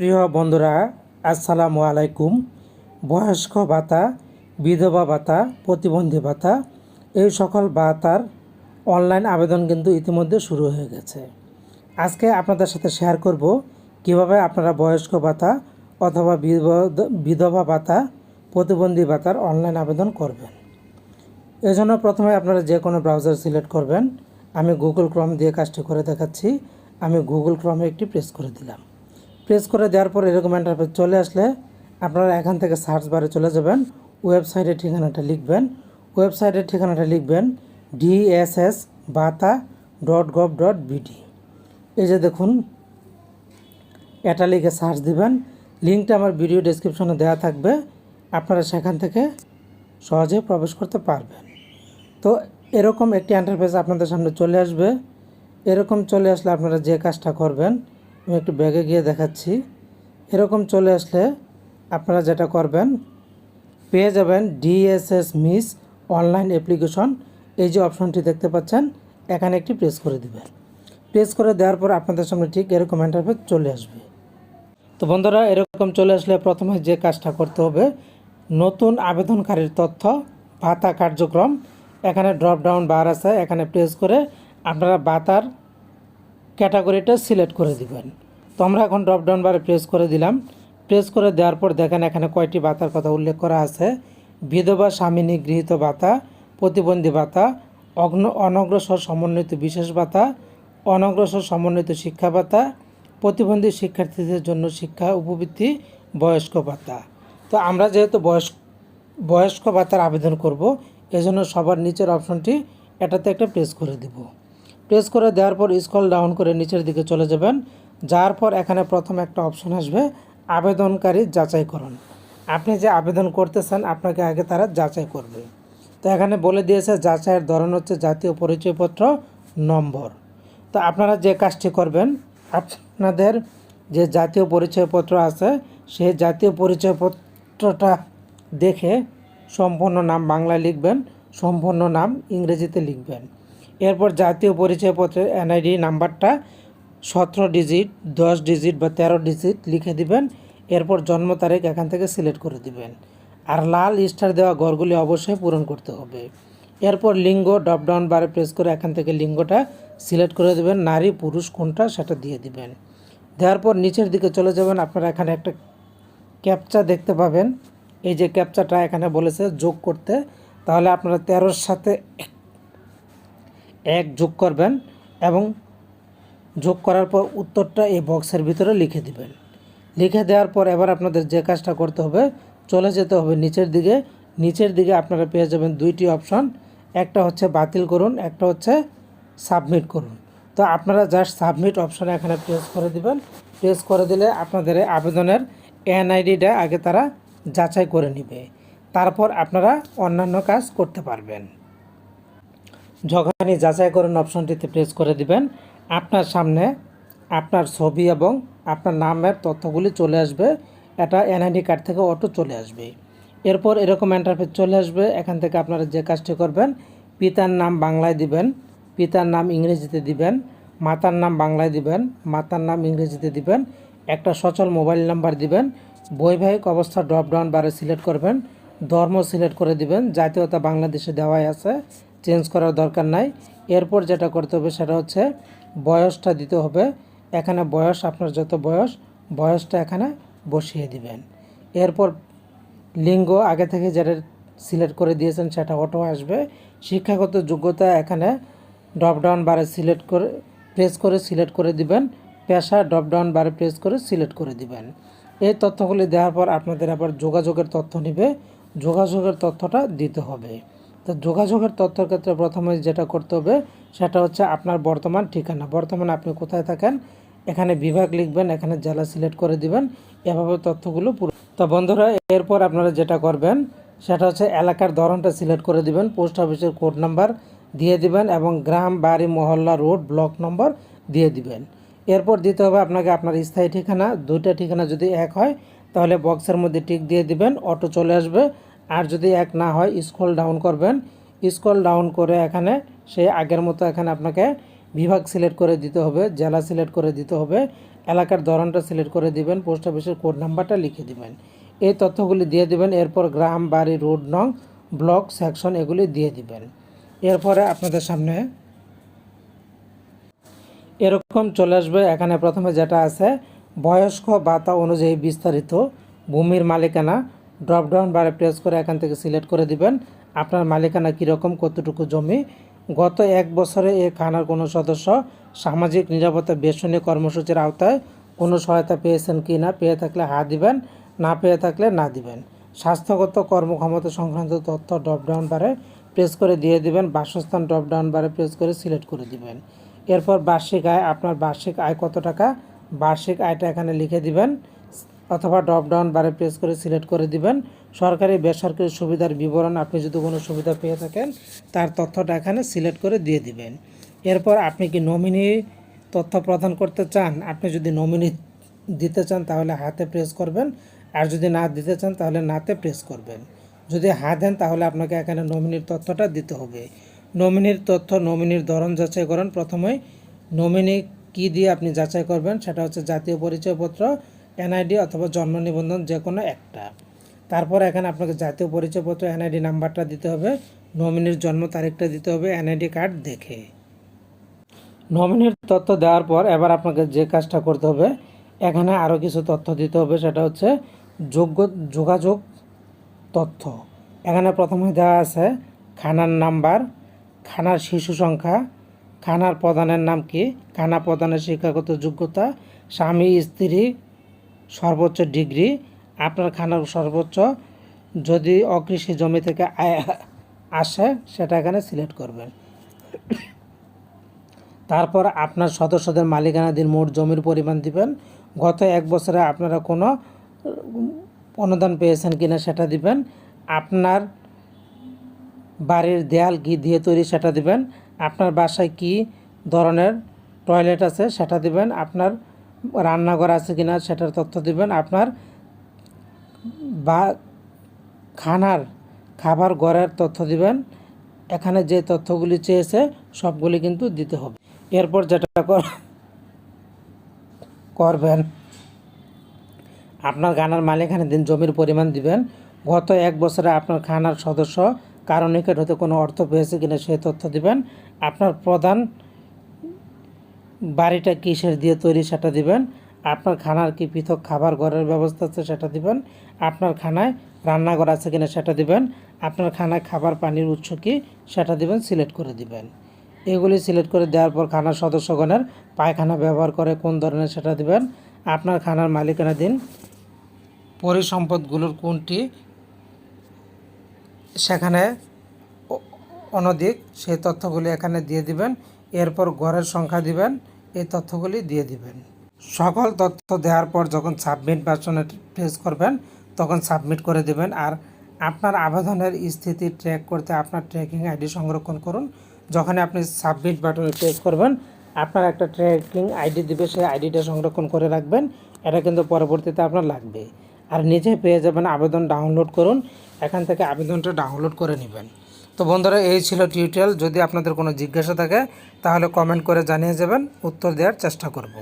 প্রিয় বন্ধুরা, আসসালামু আলাইকুম। বয়স্ক ভাতা, বিধবা ভাতা, প্রতিবন্ধী ভাতা, এই সকল ভাতার অনলাইন আবেদন কিন্তু ইতিমধ্যে শুরু হয়ে গেছে। আজকে আপনাদের সাথে শেয়ার করব কীভাবে আপনারা বয়স্ক ভাতা অথবা বিধবা- ভাতা, প্রতিবন্ধী ভাতার অনলাইন আবেদন করবেন। এজন্য প্রথমে আপনারা যে কোনো ব্রাউজার সিলেক্ট করবেন। আমি গুগল ক্রম দিয়ে কাজটি করে দেখাচ্ছি। আমি গুগল ক্রমে একটি প্রেস করে দিলাম। প্রেস করে দেওয়ার পর এরকম ইন্টারফেস চলে আসলে আপনারা এখান থেকে সার্চ বারে চলে যাবেন। ওয়েবসাইটের ঠিকানাটা লিখবেন। ওয়েবসাইটের ঠিকানাটা লিখবেন ডিএসএস বাতা ডট গভ ডট বিডি এই যে দেখুন, এটা লিখে সার্চ দিবেন। লিঙ্কটা আমার ভিডিও ডেসক্রিপশনে দেওয়া থাকবে। আপনারা সেখান থেকে সহজে প্রবেশ করতে পারবেন। তো এরকম একটি ইন্টারফেস আপনাদের সামনে চলে আসবে। এরকম চলে আসলে আপনারা যে কাজটা করবেন আমি একটু ব্যাগে গিয়ে দেখাচ্ছি। এরকম চলে আসলে আপনারা যেটা করবেন, পেয়ে যাবেন ডিএসএস মিস অনলাইন অ্যাপ্লিকেশন এই যে অপশনটি দেখতে পাচ্ছেন, এখানে একটি প্রেস করে দিবেন প্রেস করে দেওয়ার পর আপনাদের সামনে ঠিক এরকম ইন্টারফেস চলে আসবে। তো বন্ধুরা, এরকম চলে আসলে প্রথমে যে কাজটা করতে হবে, নতুন আবেদনকারীর তথ্য, ভাতা কার্যক্রম, এখানে ড্রপ ডাউন বার আছে, এখানে প্রেস করে আপনারা ভাতার ক্যাটাগরিটা সিলেক্ট করে দিবেন। তো আমরা এখন ড্রপ ডাউন বারে প্রেস করে দিলাম। প্রেস করে দেওয়ার পর দেখেন এখানে কয়টি ভাতার কথা উল্লেখ করা আছে। বিধবা স্বামী গৃহীত ভাতা প্রতিবন্ধী ভাতা অগ্ন, অনগ্রসর সমন্বিত বিশেষ ভাতা অনগ্রসর সমন্বিত শিক্ষা ভাতা প্রতিবন্ধী শিক্ষার্থীদের জন্য শিক্ষা উপবৃত্তি, বয়স্ক ভাতা তো আমরা যেহেতু বয়স্ক বয়স্ক ভাতার আবেদন করব, এজন্য সবার নিচের অপশনটি এটাতে একটা প্রেস করে দিব। প্রেস করে দেওয়ার পর স্কল ডাউন করে নিচের দিকে চলে যাবেন। যাওয়ার পর এখানে প্রথম একটা অপশন আসবে, আবেদনকারী যাচাইকরণ। আপনি যে আবেদন করতেছেন, আপনাকে আগে তারা যাচাই করবে। তো এখানে বলে দিয়েছে, যাচাইয়ের ধরন হচ্ছে জাতীয় পরিচয়পত্র নম্বর। তো আপনারা যে কাজটি করবেন, আপনাদের যে জাতীয় পরিচয়পত্র আছে, সেই জাতীয় পরিচয়পত্রটা দেখে সম্পূর্ণ নাম বাংলায় লিখবেন, সম্পূর্ণ নাম ইংরেজিতে লিখবেন। এরপর জাতীয় পরিচয়পত্রের এনআইডি নাম্বারটা সতেরো ডিজিট, দশ ডিজিট বা তেরো ডিজিট লিখে দিবেন, এরপর জন্ম তারিখ এখান থেকে সিলেক্ট করে দিবেন। আর লাল স্টার দেওয়া ঘরগুলি অবশ্যই পূরণ করতে হবে। এরপর লিঙ্গ ড্রপ ডাউন বারে প্রেস করে এখান থেকে লিঙ্গটা সিলেক্ট করে দেবেন, নারী, পুরুষ, কোনটা সেটা দিয়ে দিবেন। দেওয়ার পর নিচের দিকে চলে যাবেন, আপনারা এখানে একটা ক্যাপচা দেখতে পাবেন। এই যে ক্যাপচাটা এখানে বলেছে যোগ করতে, তাহলে আপনারা তেরোর সাথে এক যোগ করবেন এবং যোগ করার পর উত্তরটা এই বক্সের ভিতরে লিখে দিবেন। লিখে দেওয়ার পর এবার আপনাদের যে কাজটা করতে হবে, চলে যেতে হবে নিচের দিকে। নিচের দিকে আপনারা পেয়ে যাবেন দুইটি অপশন। একটা হচ্ছে বাতিল করুন, একটা হচ্ছে সাবমিট করুন। তো আপনারা জাস্ট সাবমিট অপশানে এখানে প্রেস করে দিবেন। প্রেস করে দিলে আপনাদের আবেদনের এনআইডিটা আগে তারা যাচাই করে নেবে। তারপর আপনারা অন্যান্য কাজ করতে পারবেন। যখনই যাচাই করুন অপশনটিতে প্রেস করে দিবেন। আপনার সামনে আপনার ছবি এবং আপনার নামের তথ্যগুলি চলে আসবে। এটা এনআইডি কার্ড থেকে অটো চলে আসবে। এরপর এরকম ইন্টারফেস চলে আসবে। এখান থেকে আপনারা যে কাজটি করবেন, পিতার নাম বাংলায় দিবেন, পিতার নাম ইংরেজিতে দিবেন, মাতার নাম বাংলায় দিবেন, মাতার নাম ইংরেজিতে দিবেন, একটা সচল মোবাইল নাম্বার দিবেন, বৈবাহিক অবস্থা ড্রপ ডাউন বারে সিলেক্ট করবেন, ধর্ম সিলেক্ট করে দিবেন, জাতীয়তা বাংলাদেশে দেওয়াই আছে চেঞ্জ করার দরকার নাই। এরপর যেটা করতে হবে সেটা হচ্ছে বয়সটা দিতে হবে। এখানে বয়স, আপনার যত বয়স, বয়সটা এখানে বসিয়ে দিবেন। এরপর লিঙ্গ আগে থেকে যেটা সিলেক্ট করে দিয়েছেন সেটা অটো আসবে। শিক্ষাগত যোগ্যতা এখানে ড্রপ ডাউন বারে সিলেক্ট করে প্রেস করে সিলেক্ট করে দিবেন। পেশা ড্রপ ডাউন বারে প্রেস করে সিলেক্ট করে দিবেন। এই তথ্যগুলি দেওয়ার পর আপনাদের আবার যোগাযোগের তথ্য নেবে। যোগাযোগের তথ্যটা দিতে হবে। তো যোগাযোগের তথ্যের ক্ষেত্রে প্রথমে যেটা করতে হবে, সেটা হচ্ছে আপনার বর্তমান ঠিকানা। বর্তমানে আপনি কোথায় থাকেন, এখানে বিভাগ লিখবেন, এখানে জেলা সিলেক্ট করে দিবেন, এভাবে তথ্যগুলো পুরো তো বন্ধুরা, এরপর আপনারা যেটা করবেন, সেটা হচ্ছে এলাকার ধরনটা সিলেক্ট করে দিবেন, পোস্ট অফিসের কোড নাম্বার দিয়ে দিবেন এবং গ্রাম, বাড়ি, মহল্লা, রোড, ব্লক নম্বর দিয়ে দিবেন। এরপর দিতে হবে আপনাকে আপনার স্থায়ী ঠিকানা। দুইটা ঠিকানা যদি এক হয়, তাহলে বক্সের মধ্যে টিক দিয়ে দিবেন, অটো চলে আসবে। আর যদি এক না হয় স্ক্রল ডাউন করবেন। স্ক্রল ডাউন করে এখানে সেই আগের মতো এখানে আপনাকে বিভাগ সিলেক্ট করে দিতে হবে, জেলা সিলেক্ট করে দিতে হবে, এলাকার ধরনটা সিলেক্ট করে দিবেন পোস্ট অফিসের কোড নাম্বারটা লিখে দিবেন। এই তথ্যগুলি দিয়ে দিবেন, এরপর গ্রাম, বাড়ি, রোড, নং ব্লক সেকশন এগুলি দিয়ে দিবেন। এরপরে আপনাদের সামনে এরকম চলে আসবে। এখানে প্রথমে যেটা আছে, বয়স্ক বাতা অনুযায়ী বিস্তারিত, ভূমির মালিকানা ড্রপডাউন বারে প্রেস করে এখান থেকে সিলেক্ট করে দিবেন। আপনার মালিকানা কীরকম, কতটুকু জমি? গত এক বছরে এ খানার কোনো সদস্য সামাজিক নিরাপত্তা বেসনী কর্মসূচির আওতায় কোনো সহায়তা পেয়েছেন কি না, পেয়ে থাকলে হা দিবেন, না পেয়ে থাকলে না দিবেন। স্বাস্থ্যগত কর্মক্ষমতা সংক্রান্ত তথ্য ড্রপডাউন বারে প্রেস করে দিয়ে দিবেন, বাসস্থান ড্রপডাউন বারে প্রেস করে সিলেক্ট করে দিবেন। এরপর বার্ষিক আয়, আপনার বার্ষিক আয় কত টাকা? বার্ষিক আয়টা এখানে লিখে দিবেন। অথবা ড্রপ ডাউন বারে প্রেস করে সিলেক্ট করে দিবেন। সরকারি বেসরকারি সুবিধার বিবরণ আপনি যদি কোনো সুবিধা পেয়ে থাকেন, তার তথ্যটা এখানে সিলেক্ট করে দিয়ে দিবেন। এরপর আপনি কি নমিনি তথ্য প্রদান করতে চান? আপনি যদি নমিনি দিতে চান, তাহলে হাতে প্রেস করবেন। আর যদি না দিতে চান, তাহলে নাতে প্রেস করবেন। যদি হা দেন, তাহলে আপনাকে এখানে নমিনির তথ্যটা দিতে হবে। নমিনির তথ্য নমিনির ধরন যাচাই করেন। প্রথমেই নমিনি কি দিয়ে আপনি যাচাই করবেন, সেটা হচ্ছে জাতীয় পরিচয়পত্র এনআইডি অথবা জন্ম নিবন্ধন যে কোনো একটা। তারপর এখানে আপনাকে জাতীয় পরিচয়পত্র, এনআইডি নাম্বারটা দিতে হবে, নমিনির জন্ম তারিখটা দিতে হবে, এনআইডি কার্ড দেখে। নমিনির তথ্য দেওয়ার পর এবার আপনাকে যে কাজটা করতে হবে, এখানে আরও কিছু তথ্য দিতে হবে, সেটা হচ্ছে যোগ্য, যোগাযোগ তথ্য। এখানে প্রথমে দেওয়া আছে খানার নাম্বার, খানার শিশু সংখ্যা, খানার প্রধানের নাম কি, খানা প্রধানের শিক্ষাগত যোগ্যতা, স্বামী, স্ত্রী সর্বোচ্চ ডিগ্রি, আপনার খানার সর্বোচ্চ যদি অকৃষি জমি থেকে আসে, সেটা এখানে সিলেক্ট করবেন। তারপর আপনার সদস্যদের মালিকানাধীন মোট জমির পরিমাণ দিবেন। গত এক বছরে আপনারা কোনো অনুদান পেয়েছেন কিনা সেটা দিবেন। আপনার বাড়ির দেয়াল কি দিয়ে তৈরি সেটা দিবেন। আপনার বাসায় কি ধরনের টয়লেট আছে সেটা দিবেন। আপনার রান্নাঘর আছে কিনা সেটার তথ্য দিবেন। আপনার বা খানার, খাবার ঘরের তথ্য দিবেন। এখানে যে তথ্যগুলি চেয়েছে, সবগুলি কিন্তু দিতে হবে। এরপর যেটা কর- করবেন, আপনার খানার মালিকানা দিন জমির পরিমাণ দিবেন। গত এক বছরে আপনার খানার সদস্য কারও নিকট হতে কোনো অর্থ পেয়েছে কিনা সেই তথ্য দিবেন। আপনার প্রধান বাড়িটা কিসের দিয়ে তৈরি সেটা দিবেন, আপনার খানার কি পৃথক খাবার ঘরের ব্যবস্থা আছে সেটা দিবেন, আপনার খানায় রান্নাঘর আছে কিনা সেটা দিবেন, আপনার খানায় খাবার পানির উৎস কি সেটা দিবেন, সিলেক্ট করে দিবেন। এগুলি সিলেক্ট করে দেওয়ার পর খানার সদস্যগণের পায়খানা ব্যবহার করে কোন ধরনের সেটা দিবেন, আপনার খানার মালিকানাধীন পরিসম্পদগুলোর কোনটি সেখানে অনধিক সেই তথ্যগুলি এখানে দিয়ে দিবেন, এরপর ঘরের সংখ্যা দিবেন এই তথ্যগুলি দিয়ে দিবেন। সকল তথ্য দেওয়ার পর যখন সাবমিট বাটনে প্রেস করবেন, তখন সাবমিট করে দেবেন আর আপনার আবেদনের স্থিতি ট্র্যাক করতে আপনার ট্র্যাকিং আইডি সংরক্ষণ করুন। যখন আপনি সাবমিট বাটনে প্রেস করবেন, আপনার একটা ট্র্যাকিং আইডি দিবে, সেই আইডিটা সংরক্ষণ করে রাখবেন। এটা কিন্তু পরবর্তীতে আপনার লাগবে। আর নিজে পেয়ে যাবেন আবেদন ডাউনলোড করুন। এখান থেকে আবেদনটা ডাউনলোড করে নেবেন। তো বন্ধুরা, এই ছিল টিউটোরিয়াল যদি আপনাদের কোনো জিজ্ঞাসা থাকে, তাহলে কমেন্ট করে জানিয়ে যাবেন। উত্তর দেওয়ার চেষ্টা করব।